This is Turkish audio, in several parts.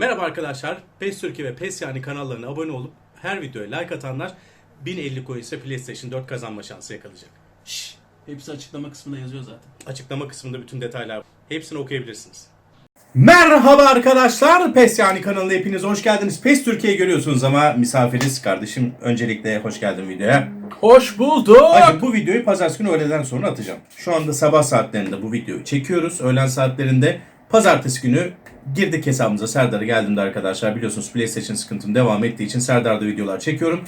Merhaba arkadaşlar. PES Türkiye ve PES yani kanallarına abone olup her videoya like atanlar 1050 coin ise PlayStation 4 kazanma şansı yakalayacak. Şşş. Hepsi açıklama kısmında yazıyor zaten. Açıklama kısmında bütün detaylar var. Hepsini okuyabilirsiniz. Merhaba arkadaşlar. PES yani kanalına hepiniz hoş geldiniz. PES Türkiye görüyorsunuz ama misafiriz kardeşim. Öncelikle hoş geldin videoya. Hoş bulduk. Hacı bu videoyu pazartesi günü öğleden sonra atacağım. Şu anda sabah saatlerinde bu videoyu çekiyoruz. Öğlen saatlerinde pazartesi günü girdik hesabımıza Serdar'a geldiğimde arkadaşlar biliyorsunuz PlayStation sıkıntım devam ettiği için Serdar'da videolar çekiyorum.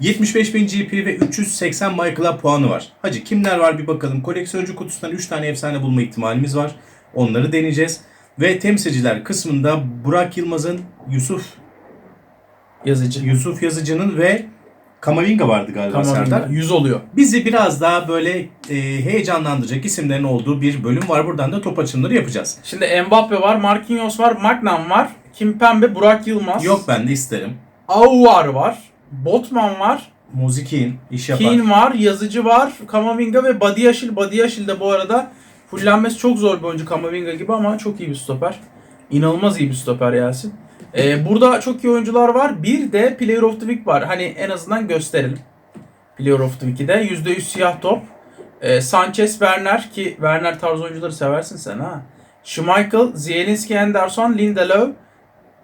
75.000 GP ve 380 My Club puanı var. Hacı kimler var bir bakalım. Koleksiyoncu kutusundan 3 tane efsane bulma ihtimalimiz var. Onları deneyeceğiz. Ve temsilciler kısmında Burak Yılmaz'ın Yusuf Yazıcı. Yusuf Yazıcı'nın ve Kamavinga vardı galiba Tamam. Serdar. 100 oluyor. Bizi biraz daha böyle e, heyecanlandıracak isimlerin olduğu bir bölüm var. Buradan da top açımları yapacağız. Şimdi Mbappe var, Marquinhos var, Magnan var, Kimpembe, Burak Yılmaz. Yok ben de isterim. Aouar var, Botman var, Muzikin iş yapar. Keane var, Yazıcı var, Kamavinga ve Badiashil. Badiashil de bu arada fullenmesi çok zor bir oyuncu Kamavinga gibi ama çok iyi bir stoper. İnanılmaz iyi bir stoper Yasin. Ee, burada çok iyi oyuncular var. Bir de Player of the Week var. Hani en azından gösterelim. Player of the Week'i de. %100 siyah top. Ee, Sanchez, Werner ki Werner tarzı oyuncuları seversin sen ha. Schmeichel, Zielinski, Henderson, Lindelöf.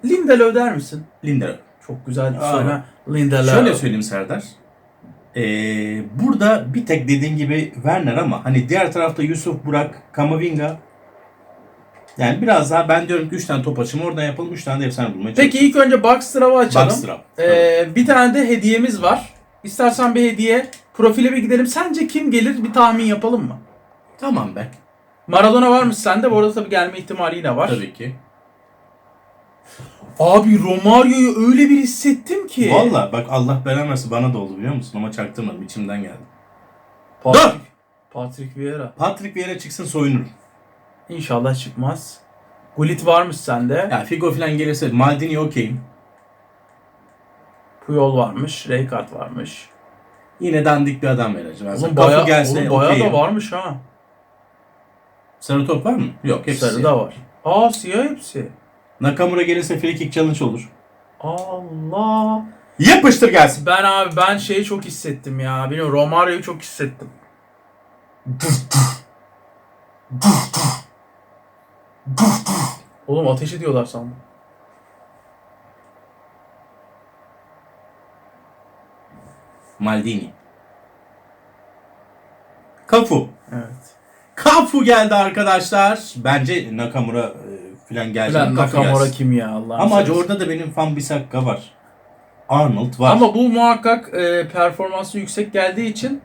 Lindelöf der misin? Lindelöf. Çok güzel bir söyle. Lindelöf. Şöyle söyleyeyim Serdar. Ee, burada bir tek dediğin gibi Werner ama hani diğer tarafta Yusuf, Burak, Kamavinga yani biraz daha ben diyorum ki 3 tane top açımı oradan yapalım 3 tane de efsane bulmaya Peki ilk önce Boxstraw'ı açalım. Backstrap. Ee, bir tane de hediyemiz var. İstersen bir hediye. Profile bir gidelim. Sence kim gelir? Bir tahmin yapalım mı? Tamam be. Maradona var mı sende? Bu arada tabii gelme ihtimali yine var. Tabii ki. Abi Romario'yu öyle bir hissettim ki. Valla bak Allah belanı versin bana da oldu biliyor musun ama çaktırmadım içimden geldi. Patrick, Patrick Vieira. Patrick yere çıksın soyunurum. İnşallah çıkmaz. Gullit varmış sende. Ya Figo falan gelirse Maldini okeyim. Puyol varmış. Rijkaard varmış. Yine dandik bir adam vereceğim. Oğlum bayağı, gelse oğlum okeyim. da varmış ha. Sarı top var mı? Yok hepsi. Sarı da var. Aa siyah hepsi. Nakamura gelirse free kick challenge olur. Allah. Yapıştır gelsin. Ben abi ben şeyi çok hissettim ya. Bilmiyorum Romario'yu çok hissettim. Oğlum ateş ediyorlar sandım. Maldini. Kafu. Evet. Kafu geldi arkadaşlar. Bence Nakamura e, falan gelecek. Ulan Kafu Nakamura gelsin. kim ya Allah. Ama hacı orada da benim fan Bissaka var. Arnold var. Ama bu muhakkak e, performansı yüksek geldiği için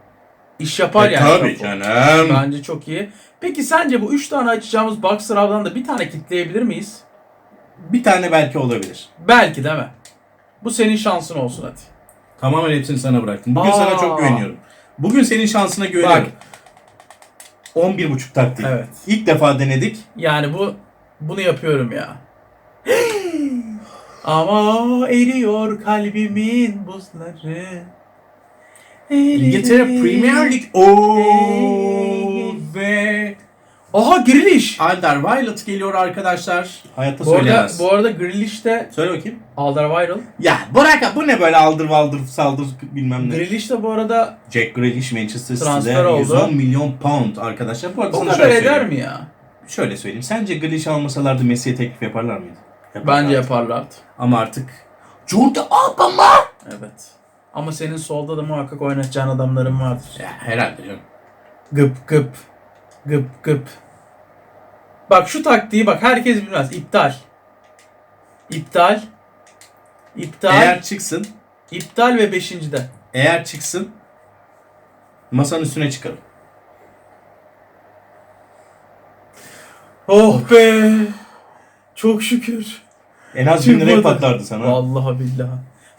iş yapar E, yani. tabii canım. Bence çok iyi. Peki sence bu 3 tane açacağımız Boxer Av'dan da bir tane kitleyebilir miyiz? Bir tane belki olabilir. Belki değil mi? Bu senin şansın olsun hadi. Tamamen hepsini sana bıraktım. Bugün Aa. sana çok güveniyorum. Bugün senin şansına güveniyorum. Bak. 11.5 taktiği. Evet. İlk defa denedik. Yani bu bunu yapıyorum ya. Ama eriyor kalbimin buzları. İngiltere Premier Lig. Oo ve Aha Grealish. Alderweireld geliyor arkadaşlar. Hayatta Bu arada, söyleyemez. bu arada Grealish de Söyle bakayım. Alderweireld. Ya bırak bu ne böyle aldır valdır saldır bilmem ne. Grealish de bu arada Jack Grealish Manchester Transfer City'de oldu. 110 milyon pound arkadaşlar. Bu arada o sana kadar şöyle eder söyleyeyim. mi ya? Şöyle söyleyeyim. Sence Grealish almasalardı Messi'ye teklif yaparlar mıydı? Yaparlardı. Bence yaparlardı. Ama artık Jordi Alba mı? Evet. Ama senin solda da muhakkak oynatacağın adamların vardır. Ya herhalde canım. Gıp gıp. Gıp gıp. Bak şu taktiği bak herkes bilmez. İptal. İptal. İptal. Eğer çıksın, İptal ve beşincide. eğer çıksın masanın üstüne çıkarım. Oh be. Çok şükür. En az bin liraya patlardı sana. Vallahi billahi.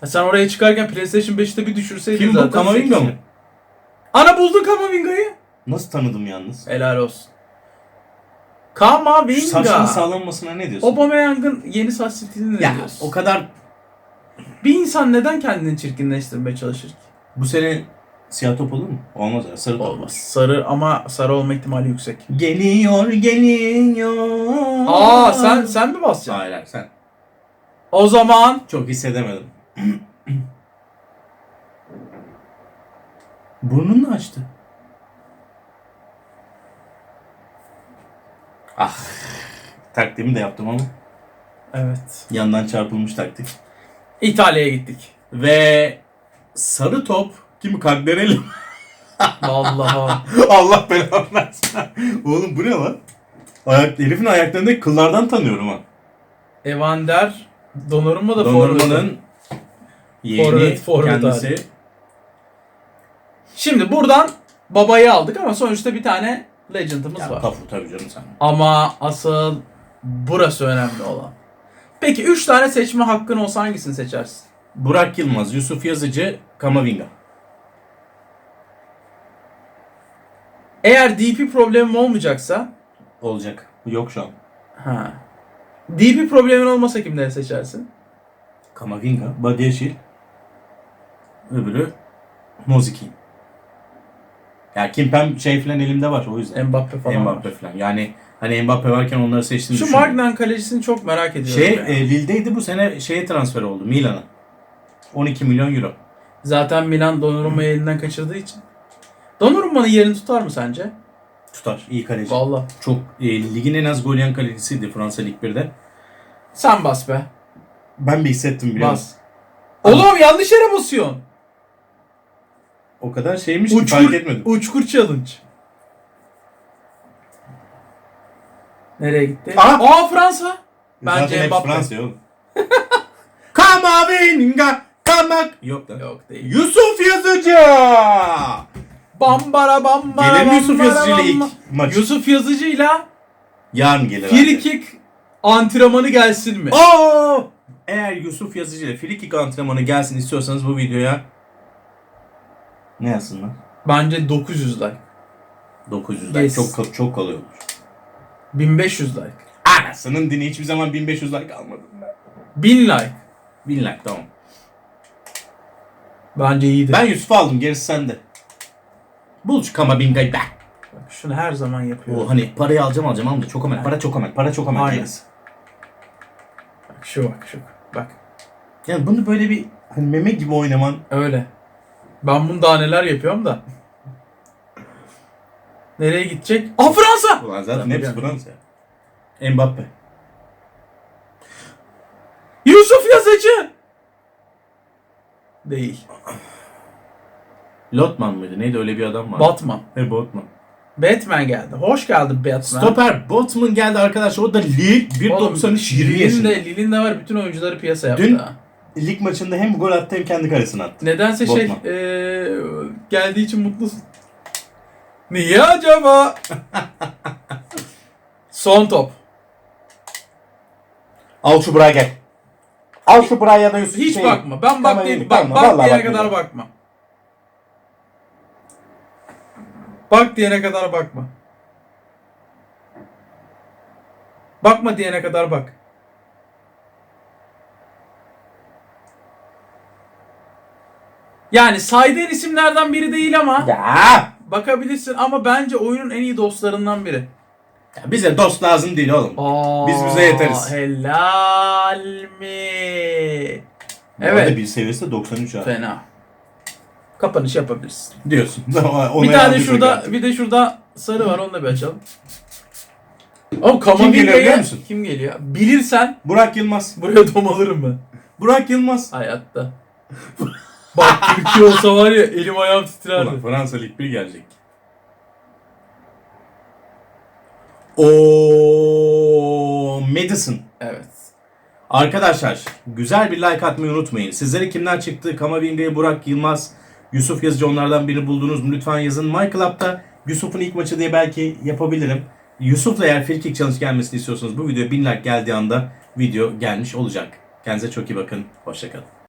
Ha sen oraya çıkarken PlayStation 5'te bir düşürseydin Kim bu? zaten. Kamavinga sekiz- mı? Ana buldun Kamavinga'yı. Nasıl tanıdım yalnız? Helal olsun. Şu Kamavinga. saçın sağlanmasına ne diyorsun? Aubameyang'ın yeni saç stilini ne ya diyorsun? o kadar Bir insan neden kendini çirkinleştirmeye çalışır ki? bu sene siyah top olur mu? Olmaz ya sarı top. Olmaz. Sarı ama sarı olma ihtimali yüksek. Geliyor geliyor. Aa sen sen mi basacaksın? Hayır hayır sen. O zaman Çok hissedemedim. Burnunu açtı. Ah. Taktiğimi de yaptım ama. evet. Yandan çarpılmış taktik. İtalya'ya gittik. Ve sarı top kim Cagliarelli? Vallahi. Allah belanı versin. Oğlum bu ne lan? Ayak, herifin ayaklarındaki kıllardan tanıyorum ha. Evander Donnarumma da forvet. Donnarumma'nın yeğeni Forvet, forvet kendisi. abi. Şimdi buradan babayı aldık ama sonuçta bir tane legend'ımız Ya, var. Tafu tabii canım sen. Ama asıl burası önemli olan. Peki 3 tane seçme hakkın olsa hangisini seçersin? Burak Yılmaz, Yusuf Yazıcı, Kamavinga. Eğer DP problemim olmayacaksa Olacak. Yok şu an. ha. DP problemin olmasa kimleri seçersin? Kamavinga, Badiashil. Öbürü Moziki. Ya Kimpem şey falan elimde var o yüzden. Mbappe falan. Mbappe var. falan. Yani hani Mbappe varken onları seçtim. Şu Magnan kalecisini çok merak ediyorum. Şey ya. e, Lille'deydi bu sene şeye transfer oldu Milan'a. 12 milyon euro. Zaten Milan Donnarumma'yı elinden kaçırdığı için. Donnarumma'nın yerini tutar mı sence? Tutar. iyi kaleci. Vallahi. Çok e, ligin en az gol yiyen kalecisiydi Fransa Lig 1'de. Sen bas be. Ben bir hissettim biliyor musun? Bas. Oğlum yanlış yere basıyorsun. O kadar şeymiş ki Uçkur, fark etmedim. uçkur challenge. Nereye gitti? Aha! Aa Fransa. Bence Zaten hepsi Mbappe. Fransa oğlum. Kamavinga! Kamak! Yok lan. Yok değil. Yusuf Yazıcı! Bambara bambara mi Yusuf bambara Yazıcı ile ilk bamba- maç? Yusuf Yazıcı'yla Yarın gelir free abi. kick antrenmanı gelsin mi? Oo! Eğer Yusuf Yazıcı ile free kick antrenmanı gelsin istiyorsanız bu videoya ne yazsınlar? Bence 900 like. 900 like. Yes. Çok çok çok kolay olur. 1500 like. Anasının dini hiçbir zaman 1500 like almadım. 1000 like. 1000 like tamam. Bence iyidir. Ben Yusuf'u aldım gerisi sende. Bul şu Kamavinga'yı be. Bak, Şunu her zaman yapıyorum. O hani parayı alacağım alacağım da çok amel. Para çok amel. Para çok amel. Aynen. gerisi. Bak şu bak şu. Bak. Yani bunu böyle bir hani meme gibi oynaman Öyle. Ben bunu daha neler yapıyorum da. Nereye gidecek? Aa Fransa! Ulan zaten hepsi biliyorum. Fransa. Mbappe. Yusuf Yazıcı! Değil. Lotman mıydı? Neydi öyle bir adam var. Batman. He Botman. Batman geldi. Hoş geldin Batman. Stoper Botman geldi arkadaşlar. O da Lille 1.93 20 Lille'in yaşında. de, Lille'in de var bütün oyuncuları piyasa yaptı. Dün- ha. Lig maçında hem gol attı hem kendi kalesine attı. Nedense şey Botman. eee, geldiği için mutlusun. Niye acaba? Son top. Al şu buraya gel. Al şu buraya ya da Yusuf. Hiç şey- bakma. Ben bak iyi, bak, bakma, bak diyene bakma. kadar bakma. Bak diyene kadar bakma. Bakma diyene kadar bak. Yani saydığın isimlerden biri değil ama Ya. bakabilirsin ama bence oyunun en iyi dostlarından biri. ya bize dost lazım değil oğlum. Aa, Biz bize yeteriz. Helal mi? Bu arada Evet. bir seviyesi de 93 abi. Fena. Kapanış yapabilirsin. Diyorsun. Bir tane yaptıysak şurada bir de şurada sarı var onu da bir açalım. Oğlum Kim geliyor biliyor musun? kim geliyor? Bilirsen Burak Yılmaz. buraya domalırım ben. Burak Yılmaz. Hayatta. Bak Türkiye olsa var ya elim ayağım titrerdi. Ulan Fransa Lig 1 gelecek. O Madison. Evet. Arkadaşlar güzel bir like atmayı unutmayın. Sizlere kimler çıktı? Kamavinga'yı, Burak Yılmaz, Yusuf Yazıcı onlardan birini buldunuz mu? Lütfen yazın. My Club'da Yusuf'un ilk maçı diye belki yapabilirim. Yusuf'la eğer free kick challenge gelmesini istiyorsanız bu videoya 1000 like geldiği anda video gelmiş olacak. Kendinize çok iyi bakın. Hoşçakalın.